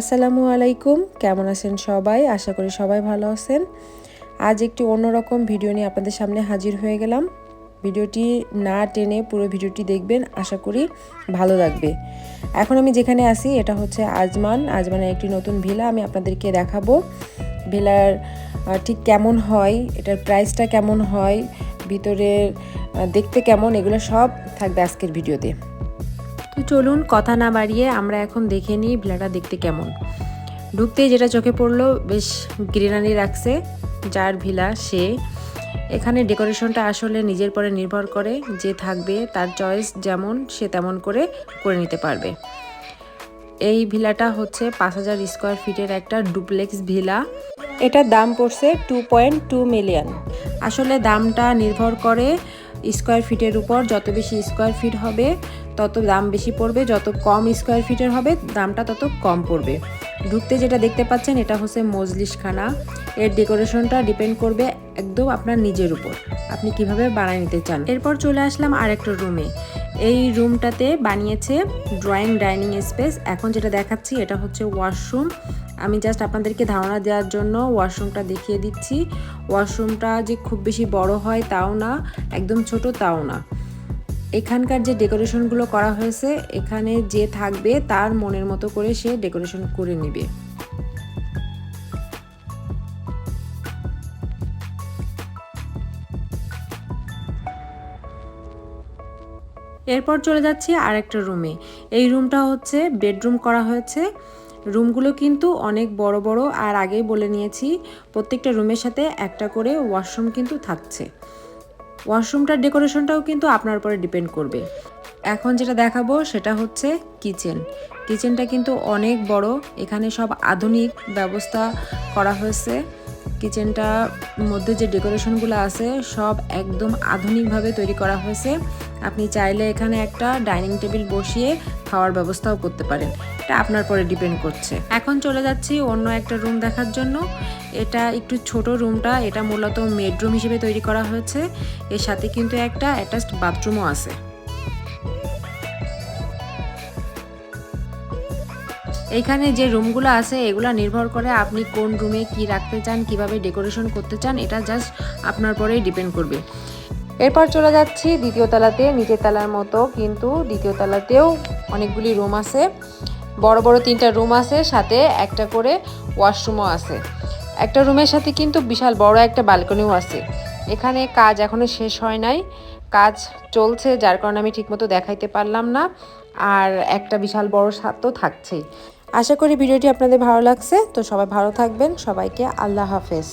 আসসালামু আলাইকুম। কেমন আছেন সবাই? আশা করি সবাই ভালো আছেন। আজ একটি অন্যরকম ভিডিও নিয়ে আপনাদের সামনে হাজির হয়ে গেলাম। ভিডিওটি না টেনে পুরো ভিডিওটি দেখবেন, আশা করি ভালো লাগবে। এখন আমি যেখানে আছি, এটা হচ্ছে আজমান। আজমানের একটি নতুন ভিলা আমি আপনাদেরকে দেখাবো। ভিলার ঠিক কেমন হয়, এটার প্রাইসটা কেমন হয়, ভিতরের দেখতে কেমন, এগুলো সব থাকবে আজকের ভিডিওতে। তো চলুন কথা না বাড়িয়ে আমরা এখন দেখে নিই ভিলাটা দেখতে কেমন। ঢুকতেই যেটা চোখে পড়ল, বেশ গ্রিনারি রাখছে যার ভিলা সে। এখানে ডেকোরেশনটা আসলে নিজের পরে নির্ভর করে, যে থাকবে তার চয়েস যেমন সে তেমন করে করে নিতে পারবে। এই ভিলাটা হচ্ছে পাঁচ হাজার স্কোয়ার ফিটের একটা ডুপ্লেক্স ভিলা। এটার দাম পড়ছে টু পয়েন্ট টু মিলিয়ন আসলে দামটা নির্ভর করে স্কোয়ার ফিটের উপর যত বেশি স্কোয়ার ফিট হবে, তত দাম বেশি পড়বে। যত কম স্কোয়ার ফিটের হবে, দামটা তত কম পড়বে। ঢুকতে যেটা দেখতে পাচ্ছেন, এটা হচ্ছে মজলিশখানা এর ডেকোরেশনটা ডিপেন্ড করবে একদম আপনার নিজের উপর। আপনি কীভাবে বানায় নিতে চান। এরপর চলে আসলাম আরেকটা রুমে এই রুমটাতে বানিয়েছে ড্রয়িং ডাইনিং স্পেস। এখন যেটা দেখাচ্ছি, এটা হচ্ছে ওয়াশরুম। আমি জাস্ট আপনাদেরকে ধারণা দেওয়ার জন্য ওয়াশরুমটা দেখিয়ে দিচ্ছি। ওয়াশরুমটা যে খুব বেশি বড় হয় তাও না, একদম ছোট তাও না। এখানকার যে ডেকোরেশনগুলো করা হয়েছে, এখানে যে থাকবে তার মনের মতো করে সে ডেকোরেশন করে নেবে। এরপর চলে যাচ্ছি আরেকটা রুমে। এই রুমটা হচ্ছে বেডরুম করা হয়েছে। রুমগুলো কিন্তু অনেক বড় বড় আর আগেই বলে নিয়েছি, প্রত্যেকটা রুমের সাথে একটা করে ওয়াশরুম কিন্তু থাকছে। ওয়াশরুমটার ডেকোরেশনটাও কিন্তু আপনার উপরে ডিপেন্ড করবে। এখন যেটা দেখাবো সেটা হচ্ছে কিচেন। কিচেনটা কিন্তু অনেক বড়। এখানে সব আধুনিক ব্যবস্থা করা হয়েছে। কিচেনটার মধ্যে যে ডেকোরেশনগুলো আছে, সব একদম আধুনিকভাবে তৈরি করা হয়েছে। আপনি চাইলে এখানে একটা ডাইনিং টেবিল বসিয়ে খাওয়ার ব্যবস্থাও করতে পারেন। এটা আপনার পরে ডিপেন্ড করছে। এখন চলে যাচ্ছি অন্য একটা রুম দেখার জন্য। এটা একটু ছোট রুমটা, এটা মূলত বেডরুম হিসেবে তৈরি করা হয়েছে। এর সাথে কিন্তু একটা অ্যাটাচড বাথরুমও আছে। এইখানে যে রুমগুলো আছে, এগুলো নির্ভর করে আপনি কোন রুমে কি রাখতে চান, কীভাবে ডেকোরেশন করতে চান, এটা জাস্ট আপনার পরেই ডিপেন্ড করবে। এরপর চলে যাচ্ছি দ্বিতীয় তলাতে, নিচের তলার মতো, কিন্তু দ্বিতীয় তলাতেও অনেকগুলি রুম আছে। বড় বড় তিনটা রুম আছে, সাথে একটা করে ওয়াশরুমও আছে। একটা রুমের সাথে কিন্তু বিশাল বড় একটা ব্যালকনিও আছে। এখানে কাজ এখনও শেষ হয় নাই। কাজ চলছে, যার কারণে আমি ঠিকমতো দেখাইতে পারলাম না। আর একটা বিশাল বড় ছাদ তো থাকছেই। আশা করি ভিডিওটি আপনাদের ভালো লাগছে। তো সবাই ভালো থাকবেন। সবাইকে আল্লাহ হাফেজ।